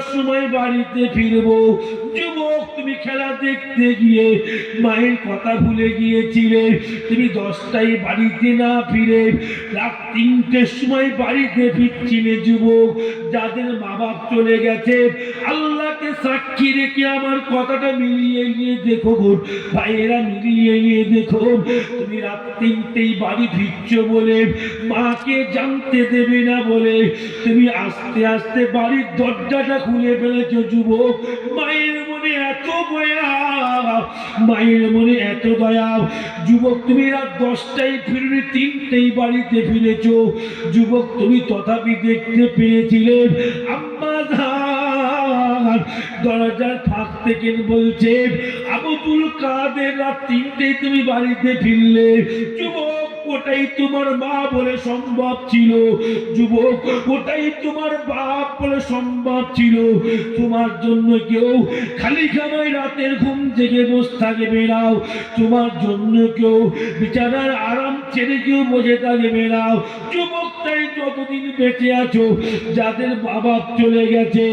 সময় বাড়িতে ফিরবো। তুমি খেলা দেখতে গিয়ে মায়ের কথা ভুলে গিয়েছিলে। তুমি দশটায় বাড়িতে না ফিরে রাত তিনটের সময় বাড়িতে ফিরছিলে যুবক। যাদের মা বাপ চলে গেছে, আল্লাহকে সাক্ষী রেখে আমার কথাটা মিলিয়ে নিয়ে দেখো গো ভাইয়েরা, মিলিয়ে নিয়ে দেখো। তুমি রাত তিনটেই বাড়ি ফিরছো বলে মাকে জানতে দেবে না বলে তুমি আস্তে আস্তে বাড়ির দরজাটা খুলে ফেলেছো যুবক। মায়ের মনে এত দয়া মায়ের মনে এত দয়া যুবক, তুমি রাত দশটায় তিনটেই বাড়িতে ফিরেছো। যুবক, তুমি তথাপি দেখতে আম্মা দরজার ফাঁক থেকে বলছে আবুল কাদের, রাত তিনটেই তুমি বাড়িতে ফিরলে। যুবক ওটাই তোমার মা বলে সম্ভব ছিল। যুবক, ওটাই তোমার বাপ বলে সম্ভব ছিল। তোমার জন্য কেউ খালি খামায় রাতের ঘুম থেকে বসে থাকে, বেড়াও। তোমার জন্য কেউ বিছানার আরাম ছেড়ে কেউ বসে থাকে, বেড়াও। যুবক যতদিন বেঁচে আছো, যাদের বাবা চলে গেছে,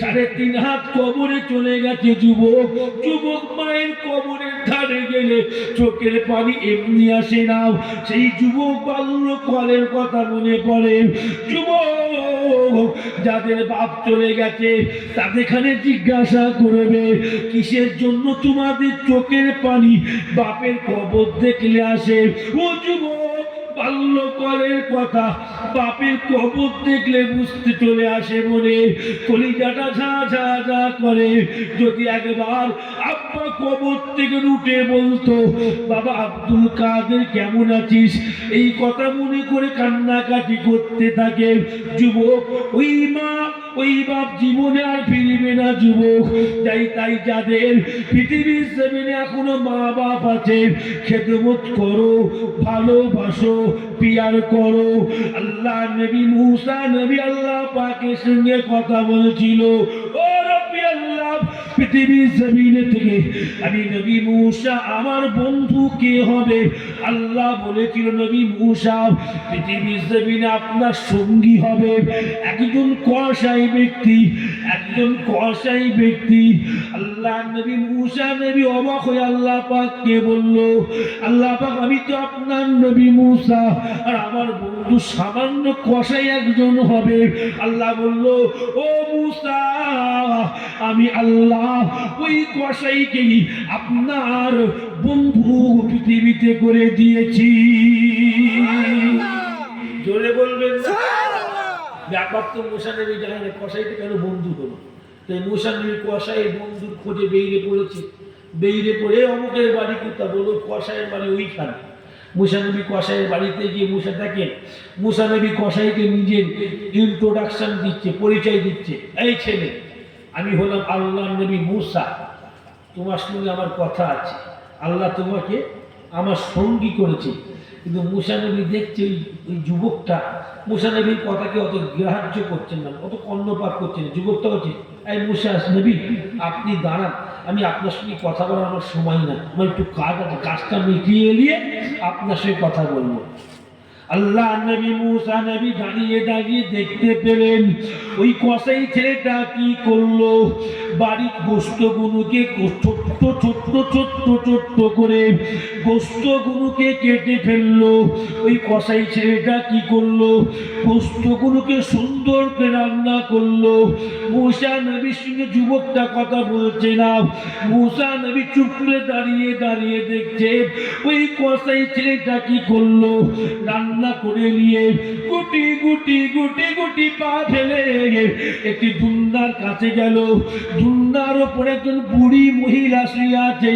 সাড়ে তিন হাত কবরে চলে গেছে যুবক যুবক মায়ের কবরের ধারে গেলে চোখের পানি এমনি আসে না। সেই যুবক বাল্য কলের কথা মনে পড়ে। যুবক, যাদের বাপ চলে গেছে, তাদেরখানে জিজ্ঞাসা করবে, কিসের জন্য তোমাদের চোখের পানি বাপের কবর দেখলে আসে? ও যুবক বাল্যকালের কথা। বাপের কবর দেখলে বুঝতে চলে আসে মনে। কলিজাটা ঝা ঝা ঝা করে। যদি একবার আব্বা কবর থেকে উঠে বলতো, বাবা আব্দুল কাদের কেমন আছিস? এই কথা মনে করে কান্নাকাটি করতে থাকে। যুবক, ওই মা ওই বাপ জীবনে আর ফিরিবে না যুবক। তাই তাই যাদের পৃথিবীর জমিনে এখনও মা বাপ আছে, খেদমত করো, ভালোবাসো, পিয়ার করো। আল্লাহ নবী মুসা, নবী আল্লাহ পাকের সঙ্গে কথা বলছিল। ও পৃথিবীর জমিনে থেকে। আমি নবী আমার বন্ধু কে হবে? আল্লাহ বলেছিল, নবী পৃথিবীর জমিনে আপনার সঙ্গী হবে একজন ব্যক্তি একজন ব্যক্তি। আল্লাহ নবী নবী অবাক হয়ে আল্লাহ পাককে বলল, আল্লাহ পাক, আমি তো আপনার নবী মুসা, আর আমার বন্ধু সামান্য কসাই একজন হবে। আল্লাহ বলল, ও মুসা, আমি আল্লাহ ওই কসাইকেই আপনার বন্ধু পৃথিবীতে করে দিয়েছি। জোরে বলবেন ব্যাপার তো মোশানবী জানে না কসাইতে কেন বন্ধু হলো তো মোশানবীর কসাই বন্ধুর খোঁজে বেরিয়ে পড়েছে। বেরিয়ে পড়ে অমুকের বাড়ি কোথা বলো কসাইয়ের বাড়ি ওইখানে। মুসানবী কসাইয়ের বাড়িতে গিয়ে মুসা দেখেন মুসানবী কসাইকে নিজের ইন্ট্রোডাকশন দিচ্ছে পরিচয় দিচ্ছে। এই ছেলে। আমি হলাম আল্লাহ নবী মুসা। তোমার সঙ্গে আমার কথা আছে। আল্লাহ তোমাকে আমার সঙ্গী করেছে। কিন্তু মুসানবী দেখছে ওই যুবকটা। মুসানবীর কথাকে অত গ্রাহ্য করছেন না, অত কর্ণপাত করছেন যুবকটা হচ্ছে এই মুসা, নবী, আপনি দাঁড়ান। আমি আপনার সঙ্গে কথা বলার আমার সময় না আমার একটু কাজ আছে, কাজটা মিটিয়ে নিয়ে আপনার সঙ্গে কথা বলব। আল্লাহ নবী মুসা নবী দাঁড়িয়ে দাঁড়িয়ে দেখতে পেলেন। ওই কসাই ছেলেটা কি করল? বাড়ির গোস্তগুলোকে ছোট্ট ছোট্ট ছোট্ট ছোট্ট করে গোস্তগুলোকে কেটে ফেলল। ওই কসাই ছেলেটা কি করল? গোস্তগুলোকে সুন্দর করে রান্না করল। মুসা নবীর সঙ্গে যুবকটা কথা বলছে না। মুসা নবী চুপ করে দাঁড়িয়ে দাঁড়িয়ে দেখছে। ওই কসাই ছেলেটা কি করল? রান্না করে নিয়ে গুটি গুটি গুটি গুটি পা ফেলে একটি দুন্দার কাছে গেল। দুন্দার ওপরে একজন বুড়ি মহিলা শুয়ে আছে।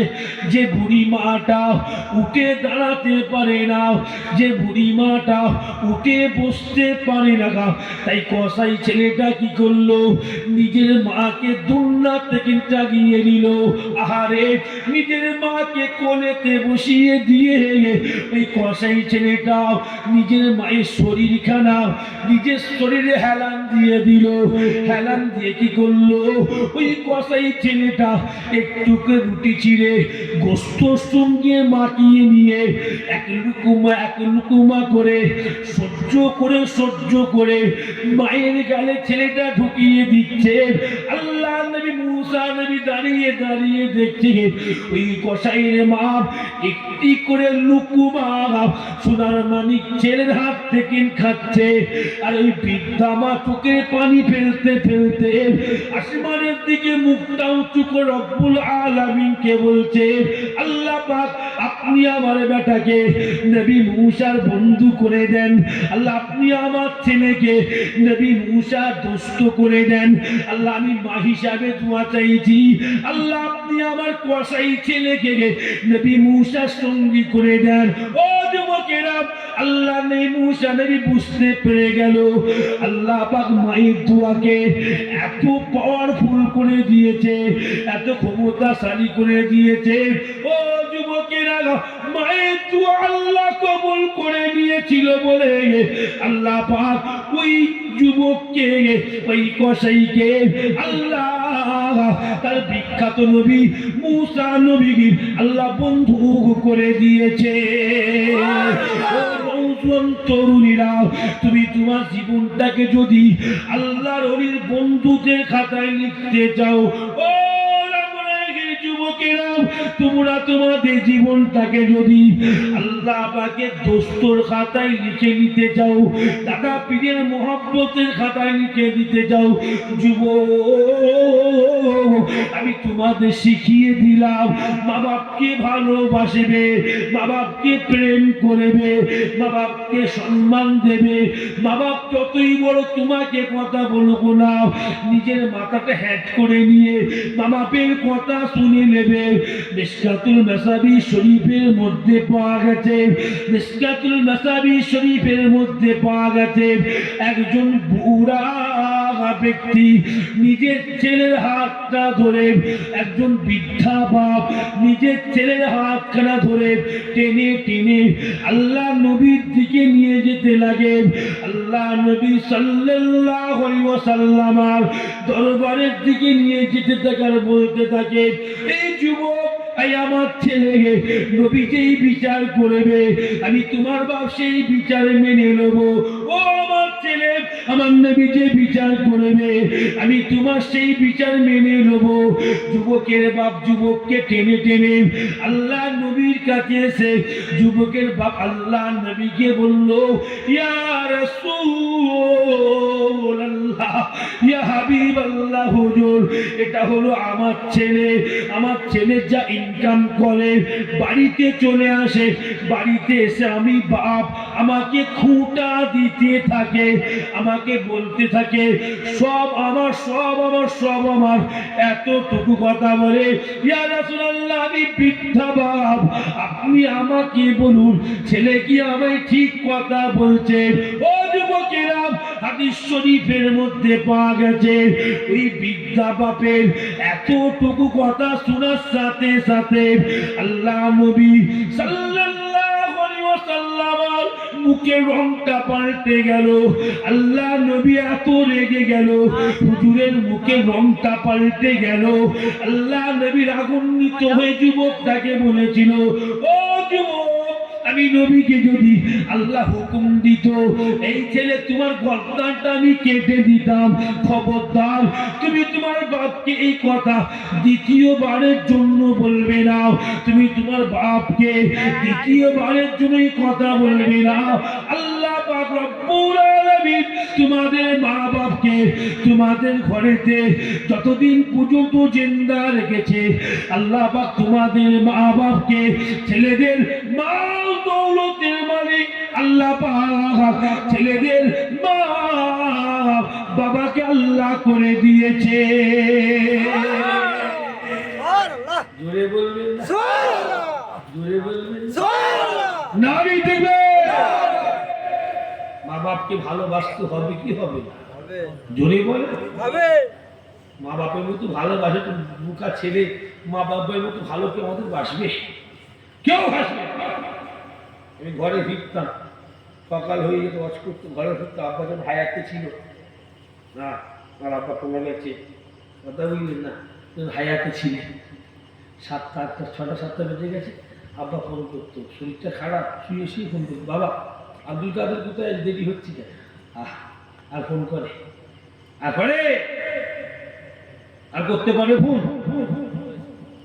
যে বুড়ি মাটা উঠে দাঁড়াতে পারে না, যে বুড়ি মাটা উঠে বসতে পারে না তাই কসাই ছেলেটা কি করল? নিজের মাকে দুন্না থেকে জাগিয়ে নিল। আহারে, নিজের মাকে কোলেতে বসিয়ে দিয়ে ওই কসাই ছেলেটা নিজের মায়ের শরীর শরীরখানা নিজের শরীরে হেলান দিয়ে দিল। হেলান দিয়ে কি করল? ওই কসাই ছেলেটা একটুকে রুটি ছিঁড়ে গোস্ত সঙ্গে মাখিয়ে নিয়ে এক লুকুমা এক লুকুমা করে সহ্য করে সহ্য করে মায়ের গালে ছেলেটা ঢুকিয়ে দিচ্ছে। আল্লাহ নবী মুসা নবী দাঁড়িয়ে দাঁড়িয়ে দেখছে ওই কসাইয়ের মা একটি করে লুকুমা সোনার মানিক ছেলের হাত থেকে খাচ্ছে। আর এই বৃদ্ধা মা চোখে পানি ফেলতে ফেলতে আসমানের দিকে মুখটা উঁচু করে রব্বুল আলামিনকে বলছে, আল্লাহ পাক, আপনি আমার বেটাকে নবী মুসার বন্ধু করে দেন। আল্লাহ, আপনি আমার ছেলেকে নবী মুসা দোস্ত করে দেন। আল্লাহ, আমি মা হিসাবে দোয়া চাইছি। আল্লাহ, আপনি আমার কসাই ছেলেকে নবী মুসার সঙ্গী করে দেন। ও যুবকেরা আল্লাহ নেই মুসা নবী বুঝতে পেরে গেল। আল্লাহ পাক মায়ের দোয়াকে এত পাওয়ারফুল করে দিয়েছে, এত ক্ষমতাশালী করে দিয়েছে। ও যুবকেরা, মায়ের দোয়া আল্লাহ কবুল করে নিয়েছিল বলে আল্লাহ পাক ওই যুবককে, ওই কসাইকে আল্লাহ তার বিখ্যাত নবী মুসা নবী আল্লাহ বন্ধু করে দিয়েছে। নৌজোয়ান তরুণীরা তুমি তোমার জীবনটাকে যদি আল্লাহর অলির বন্ধুদের খাতায় লিখতে চাও তোমরা তোমাদের জীবনটাকে যদি আল্লাহ পাকের দোস্তর খাতায় লিখে নিতে দাদা পীরের মহাব্বতের খাতায় লিখে দিতে যুব, আমি তোমাদের শিখিয়ে দিলাম মা বাপকে ভালোবাসবে মা বাপকে প্রেম করবে মা বাপকে সম্মান দেবে মা বাপ যতই বড় তোমাকে কথা বলব না, নিজের মাথাটা হ্যাট করে নিয়ে মা বাপের কথা শুনে নেবে মিসকাতুল মেসাবি শরীফের মধ্যে পাওয়া গেছে। মিসকাতুল মেসাবি শরীফের মধ্যে পাওয়া গেছে। একজন বুড়া ব্যক্তি নিজের ছেলের হাতটা ধরে একজন বৃদ্ধা বাপ নিজের ছেলের হাতখানা ধরে টেনে টেনে আল্লাহ নবীর দিকে নিয়ে যেতে লাগে। আল্লাহ নবী সাল্লাল্লাহু আলাইহি দরবারের দিকে নিয়ে যেতে থাকে আর বলতে থাকে। এই আমার ছেলে বিচার করবে, আমি তোমার বাপ সেই বিচার মেনে নেব। ও আমার ছেলে, আমার বিচার করবে, আমি তোমার সেই বিচার মেনে নেব। যুবকের বাপ যুবককে টেনে টেনে আল্লাহ নবীর কাছে এসে যুবকের বাপ আল্লাহ নবীকে বলল, ইয়া এটা হলো আমার ছেলে। আমার যা ইনকাম করে, বাড়িতে চলে আসে, বাড়িতে এসে আমি বাপ, আমাকে খুঁটা দিতে থাকে, আমাকে বলতে থাকে, সব আমার সব আমার সব আমার। এতটুকু কথা বলে, ইয়া আমি বৃদ্ধা বাপ, আপনি আমাকে বলুন, ছেলে কি আমায় ঠিক কথা বলছে? ও যুবকেরা হাদিস শরীফের মধ্যে পাওয়া গেছে। ওই বিদ্যা বাপের এতটুকু কথা শোনার সাথে সাথে আল্লাহ নবী মুখে রংটা পাল্টে গেল। আল্লাহ নবী এত রেগে গেল, হুজুরের মুখে রংটা পাল্টে গেল। আল্লাহ নবী রাগান্বিত হয়ে যুবকটাকে বলেছিল, ও যুবক আমি নবীকে যদি আল্লাহ হুকুম দিত, এই ছেলে তোমার গর্দানটা আমি কেটে দিতাম। খবরদার, তুমি তোমার বাপকে এই কথা দ্বিতীয়বারের জন্য বলবে না। তুমি তোমার বাপকে দ্বিতীয়বারের জন্য এই কথা বলবে না। আল্লাহ পাক রব্বুল আলামিন তোমাদের মা বাপকে তোমাদের ঘরেতে যতদিন পর্যন্ত জিন্দা রেখেছে, আল্লাহ পাক তোমাদের মা বাপকে ছেলেদের মালিক আল্লাহ ছেলেদের মা বাবাকে আল্লাহ করে দিয়েছে। জোরে বলবেন জোরে বলবেন নারী দেখবে। মা বাপকে ভালোবাসতে হবে কি হবে? জোরে বলে। হবে। মা বাপের মতো ভালোবাসে তো বুকা ছেলে মা বাপের মতো ভালো কেউ আমাদের বাসবে? কেউ বাসবে আমি ঘরে ফিরতাম। সকাল হয়ে যেত ওয়াজ করতো ঘরে ফিরতো আব্বা যখন হায়াতে ছিল, না, আমার আব্বা কমে গেছে। কথা বুঝলেন না? যখন হায়াতে ছিলেন, সাতটা, আটটা, ছটা, সাতটা বেজে গেছে, আব্বা ফোন করতো। শরীরটা খারাপ, শুয়ে শুয়ে ফোন করতো। বাবা আব্দুল কাদের কোথায়? দেরি হচ্ছে কেন? আহ, আর ফোন করে। আর করে? আর করতে পারবে ফোন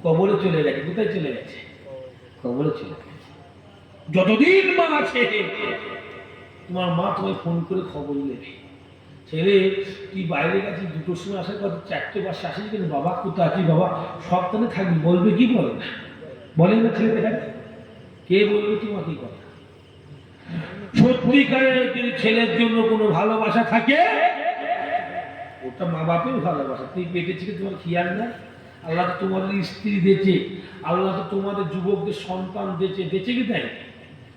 কবরে চলে গেছে। কোথায় চলে গেছে? কবরে চলে গেছে। যতদিন মা আছে তোমার মা, তোমায় ফোন করে খবর নেবে ছেলে, তুই বাইরে গেছিস, দুটোর সময় আসার কথা চারটে পাঁচটা আসিস কেন? বাবা কোথায় আছিস? বাবা সপ্তাহে থাকবি, বলবে কি বলে? না বলে না ছেলে দেখা কে বলবে তোমাকে এই কথা? সত্যিকারের যদি ছেলের জন্য কোনো ভালোবাসা থাকে? ওটা মা বাপের ভালোবাসা। তুই পেটে ছিল তোমার খেয়াল না আল্লাহ তো তোমাদের স্ত্রী দিয়েছে। আল্লাহ তো তোমাদের যুবকদের সন্তান দিয়েছে। দিয়েছে কি তাই?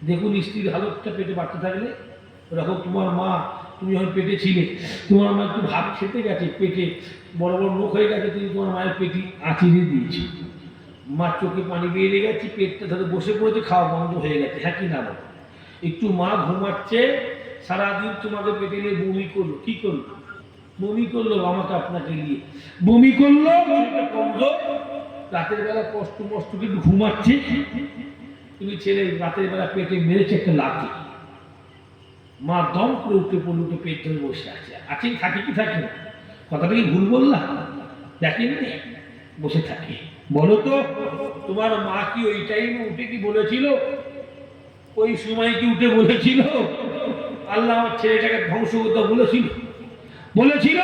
দেখুন স্ত্রীর হালতটা পেটে বাড়তে থাকলে। ওরকম তোমার মা, তুমি যখন পেটে ছিলে, তোমার মা একটু ভাত খেতে গেছে পেটে, বড় বড় মুখ হয়ে গেছে তুমি তোমার মায়ের পেটি আঁচিয়ে দিয়েছি। মার চোখে পানি বেরিয়ে গেছে, পেটটা ধরে বসে পড়েছে, খাওয়া বন্ধ হয়ে গেছে। হ্যাঁ কি না বলো? একটু মা ঘুমাচ্ছে, সারাদিন তোমাকে পেটে নিয়ে বমি করল। কি করল? বমি করল আমাকে আপনাকে নিয়ে। বমি করল, বমিটা রাতের বেলা কষ্ট মষ্ট কিন্তু ঘুমাচ্ছে। তুমি ছেলে, রাতের বেলা পেটে মেরেছে একটা লাঠি। মা দম করে উঠে পড়ে উঠে পেট ধরে বসে আছে। আছে থাকে কি থাকে না? কথাটা কি ভুল বললাম? দেখেন বসে থাকে। বলো তো, তোমার মা কি ওই টাইমে উঠে কি বলেছিল? ওই সময় কি উঠে বলেছিল? আল্লাহ আমার ছেলেটাকে ধ্বংস করতে বলেছিল। বলেছিল?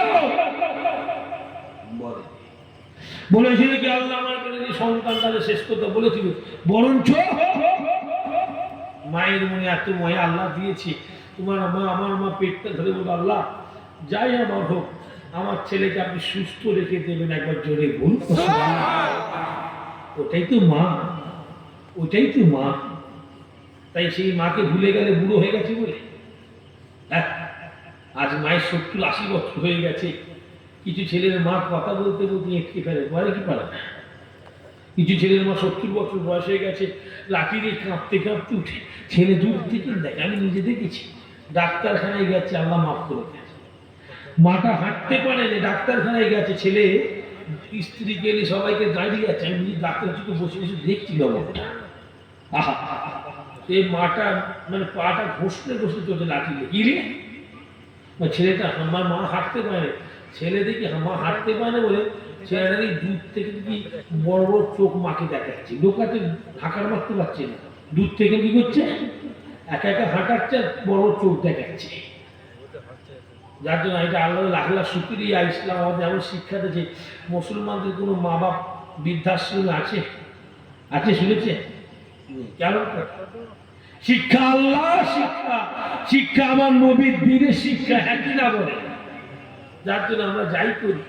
বলেছিল কি, আল্লাহ আমার সন্তান তাদের শেষ করতে বলেছিল। বরঞ্চ মায়ের মনে এত মায়া আল্লাহ দিয়েছে। তোমার মা আমার মা পেটটা ধরে বলো, আল্লাহ, যাই আমার হোক, আমার ছেলেকে আপনি সুস্থ রেখে দেবেন একবার জোরে বলুন। ওটাই তো মা, ওটাই তো মা। তাই সেই মাকে ভুলে গেলে বুড়ো হয়ে গেছে বলে। হ্যাঁ? আজ মায়ের সত্তর আশি বছর হয়ে গেছে। কিছু ছেলের মা কথা বলতে বলতে এঁটকে ফেলে পারে কি পারে? না কিছু ছেলের মা সত্তর বছর বয়স হয়ে গেছে, লাঠি দিয়ে কাঁপতে কাঁপতে উঠে, ছেলে দূর থেকে দেখ, আমি নিজে দেখেছি। ডাক্তারখানায় গেছে, আল্লাহ মাফ করে গেছে মাটা হাঁটতে পারে না, ডাক্তারখানায় গেছে, ছেলে স্ত্রীকে এনে সবাইকে দাঁড়িয়ে আছে, আমি ডাক্তার চোখে বসে বসে দেখছি আহা এই মাটা মানে পাটা ঘষতে ঘষতে চলছে লাঠি কি বা ছেলেটা আমার মা হাঁটতে পারে। ছেলে দেখি মা হাঁটতে পারে বলে ছেলেটা দূর থেকে দেখি বড় বড় চোখ মাকে দেখাচ্ছে লোকাতে ঢাকার মারতে পারছে না। দূর থেকে কি করছে? একা একা হাঁটাচ্ছে বড় চোখ দেখাচ্ছে। যার জন্য এটা আল্লাহ লাখ লাখ শুক্রিয়া ইসলাম আমাদের এমন শিক্ষা দিয়েছে মুসলমানদের কোনো মা বাপ বৃদ্ধাশ্রমে আছে? আছে শুনেছে? কেন? শিক্ষা আল্লাহ শিক্ষা। শিক্ষা আমার নবীর দিনের শিক্ষা একই না বলে? যার জন্য আমরা যাই করি।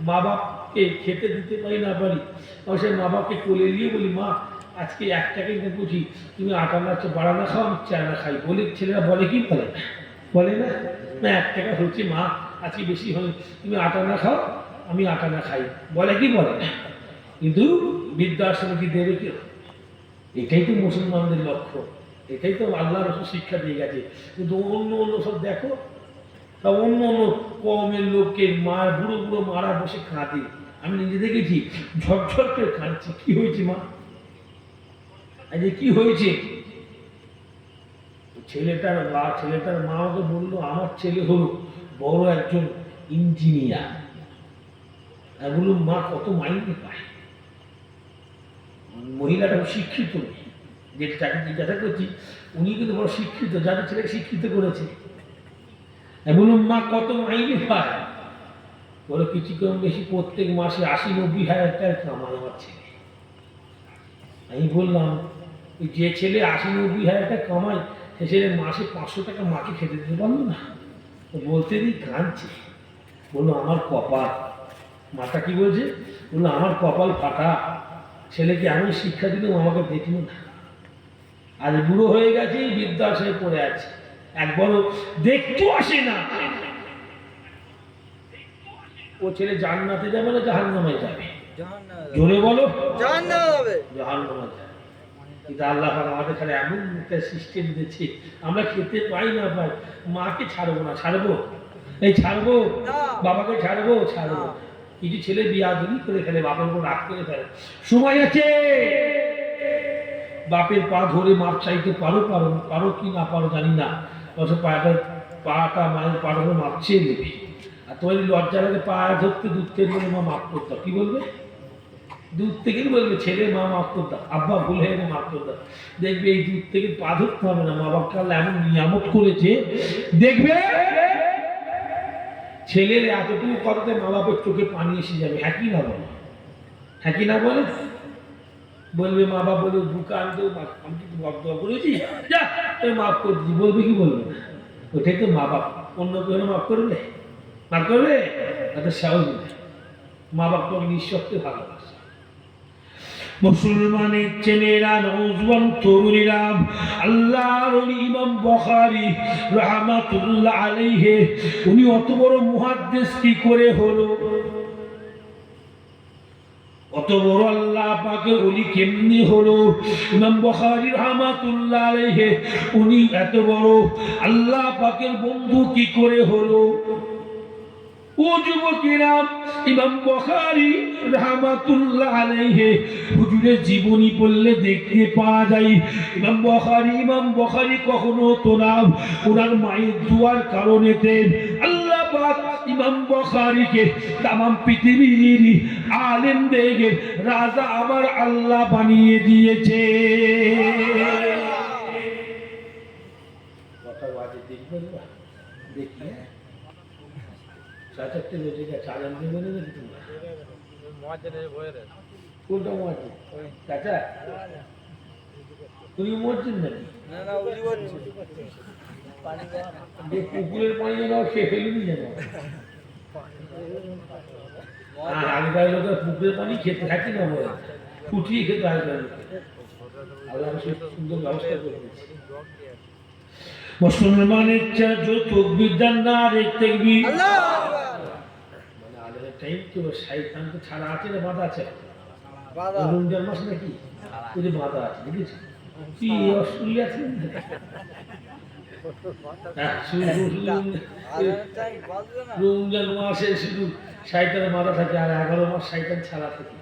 মা বাপকে খেতে দিতে পারি না পারি। সেই মা বাপকে কোলে নিয়ে বলি মা আজকে এক টাকা নিতে বুঝি। তুমি আটা না বাড়ানা খাও, আমি চায়না খাই। বলে, ছেলেরা বলে কি বলে? বলে না? না, এক টাকা হচ্ছে, মা, আজকে বেশি হয় তুমি আটা না খাও, আমি আটা না খাই। বলে কি বলে? না কিন্তু বৃদ্ধাশ্রমে কি দেবে কেউ? এটাই তো মুসলমানদের লক্ষ্য। এটাই তো আল্লাহ রসুল শিক্ষা দিয়ে গেছে। কিন্তু অন্য অন্য সব দেখো, তা অন্য অন্য কমের লোককে মা বুড়ো বুড়ো মারা বসে কাঁদে। আমি নিজে দেখেছি, ঝরঝর করে কাঁদছি। কি হয়েছে, মা? আজকে কি হয়েছে? ছেলেটার বা, ছেলেটার মা আমাকে বলল, আমার ছেলে হলো বড় একজন ইঞ্জিনিয়ার। আমি মা, কত মাইনে পায়? মহিলাটা শিক্ষিত, যে তাকে জিজ্ঞাসা করছি, উনি কিন্তু বড় শিক্ষিত যাদের ছেলেকে শিক্ষিত করেছে। আমি মা, কত মাইনে পায়? বলে কিছু কম বেশি, প্রত্যেক মাসে আশি, নব্বই হাজার টাকা কামায় আমার ছেলে। আমি বললাম যে ছেলে আশি নব্বই হাজার টাকা কামায় সে ছেলে মাসে পাঁচশো টাকা মাকে খেতে দিতে পারল না। তো বলতে দিই কাঁদছে। বলল আমার কপাল। মাটা কি বলছে? বলল আমার কপাল ফাটা। ছেলেকে আমি শিক্ষা দিলাম আমাকে দেখল না। আজ বুড়ো হয়ে গেছে বৃদ্ধাশ্রমে পড়ে আছে। একবারও দেখতেও আসে না। ও ছেলে জান্নাতে যাবে না জাহান্নামে যাবে? জোরে বলো। জাহান্নামে জাহান্নামে যাবে। কিন্তু আল্লাহ আমাদের খালি এমন একটা সিস্টেম দিচ্ছে আমরা খেতে পাই না পাই মাকে ছাড়বো না ছাড়বো? এই ছাড়বো? বাবাকে ছাড়বো? ছাড়বো। কিছু ছেলে বিয়া দিলি করে ফেলে বাপের উপর রাগ করে ফেলে। সময় আছে? বাপের পা ধরে মাপ চাইতে পারো পারো পারো কি না পারো জানি না। অথচ পাটা পাটা মায়ের পা ধরে মাপ চেয়ে নেবে। আর তোমার লজ্জা লাগে পা ধরতে দূর থেকে মা মাফ করতে কি বলবে? দূর থেকে বলবে, ছেলে, মা মাফ। আব্বা ভুল হয়ে গেলে মাফ দেখবে এই দূর থেকে পা ধরতে হবে না। মা বাপকে আল্লাহ এমন নিয়ামত করেছে, দেখবে ছেলের এতটুকু কথাতে মা বাপের চোখে পানি এসে যাবে। হ্যাঁ না বলে। হ্যাঁ না বলে? বলবে, মা বাপ বলবে বুকা মা- আমি কিন্তু বাপ দোয়া করেছি? মাফ করে দিচ্ছি বলবে, কি বলবে? ওটাই তো মা বাপ। অন্য কেউ মাফ করবে? মাফ করবে? তাদের সাহস মা বাপ তোমাকে নিঃশব্দে ভালোবাসে। মুসলমানের ছেলেরা নৌজওয়ান তরুণীরা, আল্লাহর ইমাম বখারি রহমাতুল্লাহ আলাইহে, উনি অত বড় মুহাদ্দিস কি করে হলো? অত বড় আল্লাহ পাকের ওলি কেমনি হলো? ইমাম বুখারী রাহমাতুল্লাহ আলাইহি, উনি এত বড় আল্লাহ পাকের বন্ধু কি করে হলো? ও যুবকেরা, ইমাম বুখারী রাহমাতুল্লাহ আলাইহি, হুজুরের জীবনী পড়লে দেখতে পাওয়া যায়, ইমাম বুখারী ইমাম বুখারী কখনো তো না। ওনার মায়ের দুয়ার কারণেতে আল্লাহ পাক ইমাম বুখারীকে তামাম পৃথিবীর আলেম দেখে রাজা আমার আল্লাহ বানিয়ে দিয়েছে। কথা বাজে দেখবেন না দেখি বেজে গেছে আজান দিয়ে বলে দেখি তোমরা কোনটা মসজিদ চাচা? তুমি যে পুকুরের পানি যেন সে ফেলিনি যেন আগেকার লোকের পুকুরের পানি খেতে থাকি না ফুটিয়ে খেতে আগেকার লোকে আল্লাহ সে সুন্দর ব্যবস্থা করে দিয়েছে। মুসলমানের চার্জ তকবির না মানে আলের টাইম তো শাইতান তো ছাড়া আছে না বাঁধা আছে? রমজান মাস নাকি? যে বাঁধা আছে কি অসুবিধা আছে? হ্যাঁ, রমজান মাসে শুধু শাইতানের মাথা থাকে আর এগারো মাস শাইতান ছাড়া থাকে।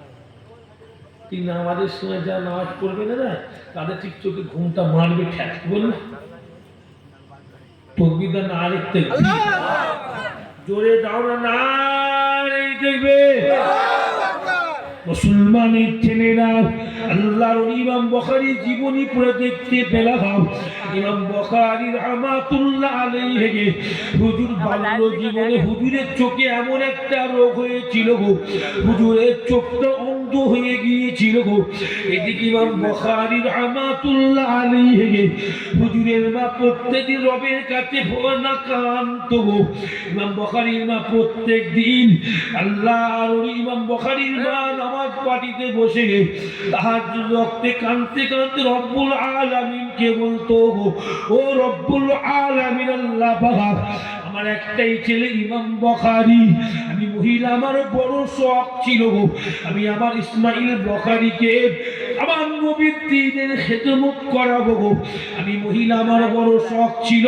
ঠিক নামাজের সময় যা নামাজ পড়বে না তাদের ঠিক চোখে ঘুমটা মারবে ঠ্যাক বলবে তকবিদা না লিখতে জোরে দাও না না দেখবে। মুসলমানের ছেলেরা আল্লাহর ইমাম বখারি জীবনী পড়ে দেখতে পেলাম। ইমাম বখারি রহমাতুল্লাহ আলাইহি। হুজুর বাল্য জীবনে হুজুরের চোখে এমন একটা রোগ হয়েছিল গো। হুজুরের চোখটা অন্ধ হয়ে গিয়েছিল গো। এদিকে ইমাম বখারি রহমাতুল্লাহ আলাইহি। হুজুরের মা প্রত্যেকদিন রবের কাছে ভোনা কান্ত গো। ইমাম বখারির মা প্রত্যেক দিন আল্লাহর ইমাম বখারির মা নামাজ পাটিতে বসে তাহার রক্তে কানতে কানতে রব্বুল আলামিনকে বলতো, ও রব্বুল আলামিন, আল্লাহ আমার একটাই ছেলে ইমাম বখারি। আমি মহিলা আমার বড় শখ ছিল আমি আমার ইসমাইল বখারিকে আমার নবীর দিনের খেদমত করাবো আমি মহিলা আমার বড় শখ ছিল।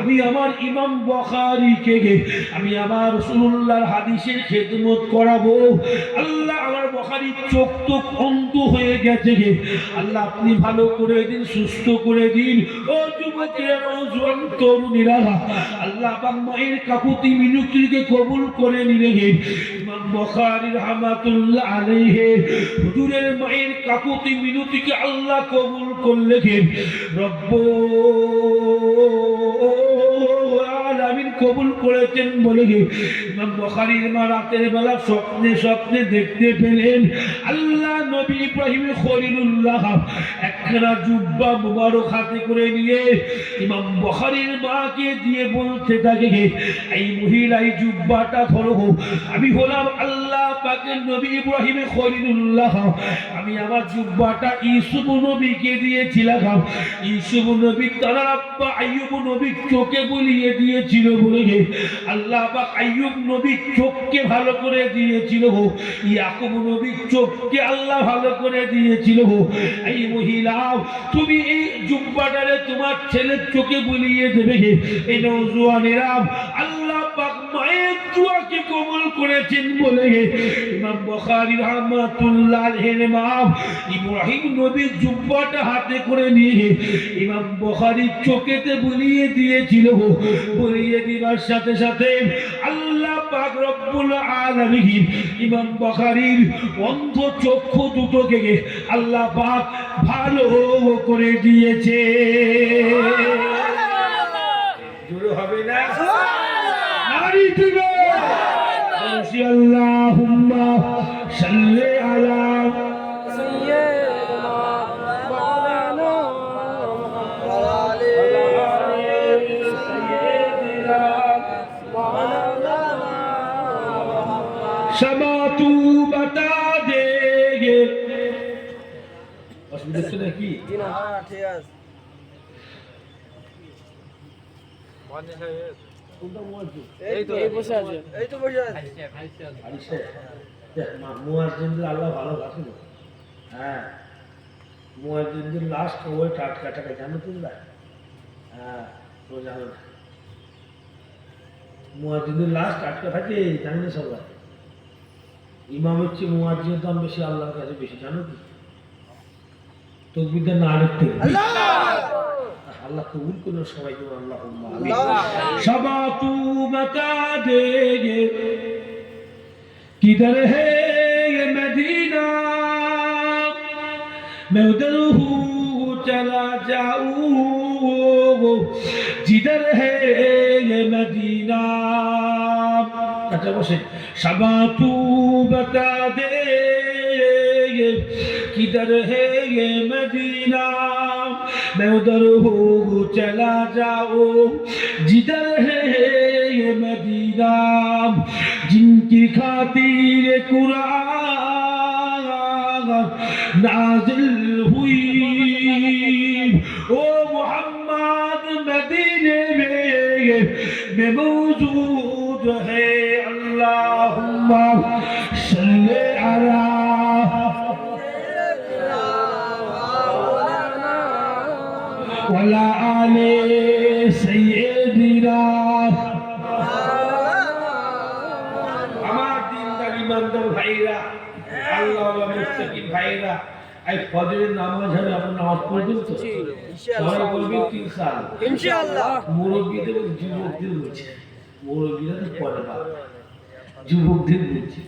আমি আমার ইমাম বখারিকে আমি আমার রসুল্লাহর হাদিসের খেদমত করাবো। আল্লাহ আমার বখারির চোখ তো অন্ধ হয়ে গেছে গে। আল্লাহ আপনি ভালো করে দিন, সুস্থ করে দিন। ও যুবকেরা তরুণীরা, আল্লাহ পাক মায়ের কাকুতি মিনতিকে কবুল করে নিলে ইমাম বুখারী রাহমাতুল্লাহ আলাইহি, হুজুরের মায়ের কাকুতি মিনতিকে আল্লাহ কবুল করলে গে রব্ব আলামিন কবুল করেছেন বলে ইমাম বুখারীর মা রাতের বেলা স্বপ্নে স্বপ্নে দেখতে পেলেন আল্লাহ নবী ইব্রাহিম খলিলুল্লাহ একখানা জুব্বা মুবারক হাতে করে নিয়ে ইমাম বুখারীর মাকে দিয়ে বলতে থাকে, এই মহিলা, এই জুব্বাটা ধরো, আমি হলাম আল্লাহ পাকের নবী ইব্রাহিম খলিলুল্লাহ। আমি আমার জুব্বাটা ইসুফ নবীকে দিয়েছিলাম। ইসুফ নবী তার আব্বা আইয়ুব নবীর চোখে বলিয়ে দিয়েছিল বলে, আল্লাহ পাক আইয়ুব নবীর চোখকে ভালো করে দিয়েছিল ইয়াকুব নবীর চোখকে আল্লাহ ভালো করে দিয়েছিল এই মহিলা, তুমি এই জুব্বাটারে তোমার ছেলের চোখে বুলিয়ে দেবে এই নৌজওয়ানেরা আল্লাহ পাক মায়ের দোয়াকে কবুল করেছেন বলে ইমাম বুখারী রাহমাতুল্লাহ আলাইহির ইমাম ইব্রাহিম নবীর জুব্বাটা হাতে করে নিয়ে ইমাম বুখারী চোখেতে বুলিয়ে দিয়েছিল। বুলিয়ে দিবার সাথে সাথে আল্লাহ পাক রব্বুল আলামিন ইমাম বুখারীর অন্ধ চক্ষু দুটোকে আল্লাহ পাক ভালো করে দিয়েছে। জোরে হবে না? নারী বলছি আল্লাহ হুম্মা সাল্লে আলা শমা তু বতা দে অসুবিধা হচ্ছে নাকি? হ্যাঁ, ঠিক আছে। আরিশা। দেখ, মা- মুয়াজ্জিনদের আল্লাহ ভালো হ্যাঁ মুয়াজ্জিনদের লাস্ট ওই টাটকা টাকা জানো তোমরা? হ্যাঁ তো জানো না মুয়াজ্জিনদের লাস্ট টাটকা থাকে জানি না সবাই ইমাম হচ্ছে মুয়াজ্জিনের দাম বেশি আল্লাহর কাছে বেশি জানো কি? তকবিরটা না রাখতে আল্লাহ! কবুল করুন সবাই যেন আল্লাহ सबा तू बता देगे किधर है ये मदीना मैं उधर हूँ चला जाऊँ जिधर है ये मदीना अच्छा बसे सबा तू बता दे किधर है ये मदीना मैं उधर हूँ चला जाओ जिधर है ये मदीना जिनकी खातिर कुरान नाजिल हुई ओ मोहम्मद मदीने में में मौजूद है अल्लाहुम्मा सल्ले अला ولا آل سيدنا আমার দিনদার ইমানদার ভাইরা আল্লাহ মুস্তাকিম ভাইরা এই ফজরের নামাজ হবে আপনার নামাজ পড়বেন তো সবাই বলবেন তিন সাল মুরব্বীদের বলছে, যুবকদের বলছে মুরব্বীরা তো পরে বা যুবকদের বলছে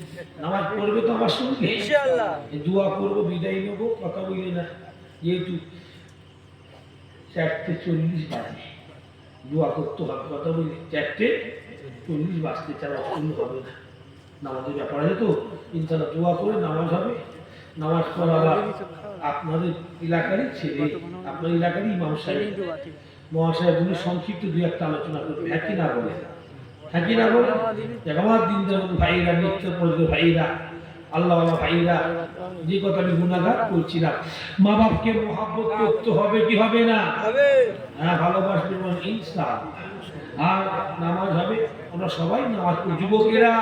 নামাজ পড়বে তো আমার সঙ্গে এই দোয়া করবো বিদায় নেবো কথা বলি না যেহেতু চারটে চল্লিশ বাজে। দোয়া করতে হবে, কথা বলি, চারটে চল্লিশ বাজতে ছাড়া অসুবিধা হবে না। নামাজের ব্যাপার আছে তো ইনশাল্লাহ দোয়া করে নামাজ হবে। নামাজ পড়া আবার আপনাদের এলাকারই ছেলে, আপনার এলাকারই ইমাম সাহেব। মহাশয়গুলি সংক্ষিপ্ত দু একটা আলোচনা করবে হ্যাঁ না বলে? হ্যাঁ কি না বলে? আমার দিন ভাইরা নিত্য পড়বে ভাইরা আল্লাহ ভাইরা যে কথা আমি গুণাগার করছিলাম মা বাপকে মহাব্বত করতে হবে কি হবে না? হ্যাঁ ভালোবাসবে ইনসান আর নামাজ হবে। আমরা সবাই নামাজ পড়ি। যুবকেরা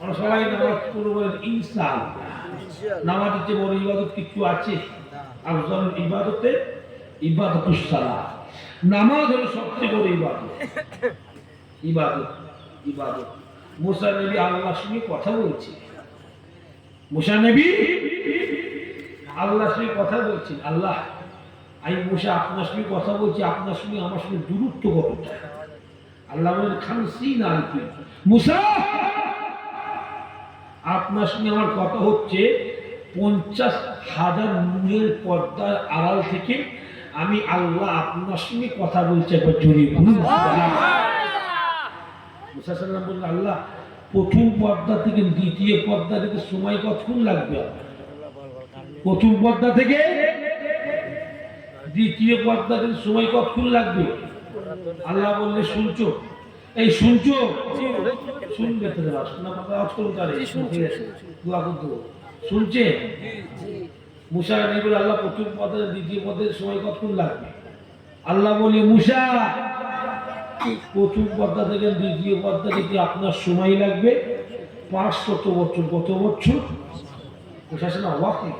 আমরা সবাই নামাজ পড়ব ইনসান নামাজ হচ্ছে বড় ইবাদত কিছু আছে? আফজল ইবাদতে ইবাদত সালা নামাজ হলো সবচেয়ে বড় ইবাদত। ইবাদত ইবাদত। মুসা নবী আল্লাহর সঙ্গে কথা বলছে। মুসা নবী? আল্লাহর সঙ্গে কথা বলছেন আল্লাহ আমি মুসা আপনার সঙ্গে কথা বলছি আপনার সঙ্গে আমার সঙ্গে দূরত্ব কতটা আল্লাহ বলেন খানসি না মুসা আপনার সঙ্গে আমার কথা হচ্ছে পঞ্চাশ হাজার নুনের পর্দার আড়াল থেকে আমি আল্লাহ আপনার সঙ্গে কথা বলছি একবার জোরে বলুন। মুসা সাল্লাম বললেন আল্লাহ প্রথম পর্দা থেকে দ্বিতীয় পর্দা থেকে সময় কতক্ষণ লাগবে? প্রথম পর্দা থেকে দ্বিতীয় পর্দা থেকে সময় কতক্ষণ লাগবে? আল্লাহ বললে শুনছো? এই শুনছো? শুনবে তো শোনা কথা আওয়াজ করুন তারে দোয়া করতে শুনছে? মুসা নবী আল্লাহ প্রথম পদে দ্বিতীয় পদের সময় কতক্ষণ লাগবে? আল্লাহ বলি মুসা প্রথম পদ্মা থেকে দ্বিতীয় পদ্মা থেকে আপনার সময় লাগবে। পাঁচশত বছর, কত বছর? প্রশাসন অবাক হয়ে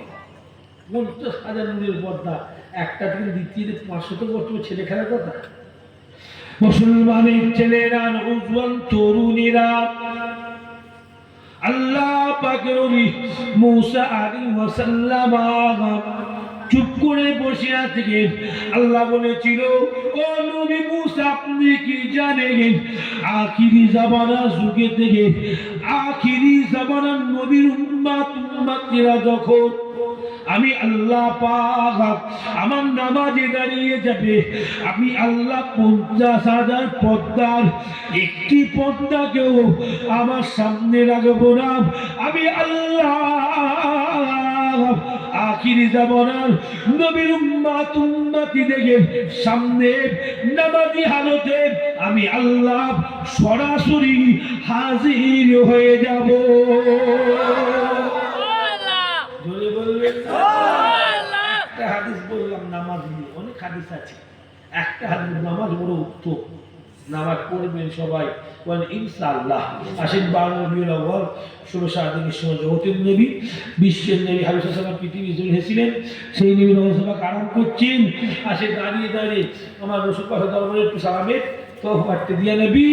পঞ্চাশ হাজার নুনের পর্দা, একটা থেকে দ্বিতীয় পাঁচশত বছর ছেলে খেলার কথা। মুসলমানের ছেলেরা, নৌজওয়ান তরুণীরা, আল্লাহ পাকের মুসা আলী ওয়াসাল্লাম চুপ করে বসে থেকে আল্লাহ বলেছিল, ও নবী মুসা, আপনি কি জানেন? আখিরি জামানা যুগে থেকে, আখিরি জামানার নবীর উম্মাত, উম্মাতিরা যখন আমি আল্লাহ পাক আমার নামাজে দাঁড়িয়ে যাবে, আমি আল্লাহ পঞ্চাশ হাজার পদ্মার একটি পদ্মাকেও আমার সামনে রাখব না। আমি আল্লাহ আখিরি জামানার নবীর উম্মাত উম্মাতি দেখে সামনে নামাজি হালতে আমি আল্লাহ সরাসরি হাজির হয়ে যাব। হাদিস বললাম নামাজ। নিয়ে অনেক হাদিস আছে। একটা হাদিস নামাজ বড় উত্তম। নামাজ পড়বেন সবাই। বলেন, ইনশাআল্লাহ। আসেন রবিউল আউ্বাল ষোলো সাত সময় জগতের নবী, বিশ্বের নবী হাবিস সাল্লাম পৃথিবী জুড়ে এসেছিলেন। সেই নবী রহসভাকে কারণ করছেন। আসে দাঁড়িয়ে দাঁড়িয়ে আমার রসুল কথা দরবারে একটু সালামে তো পারতে দিয়া নবী।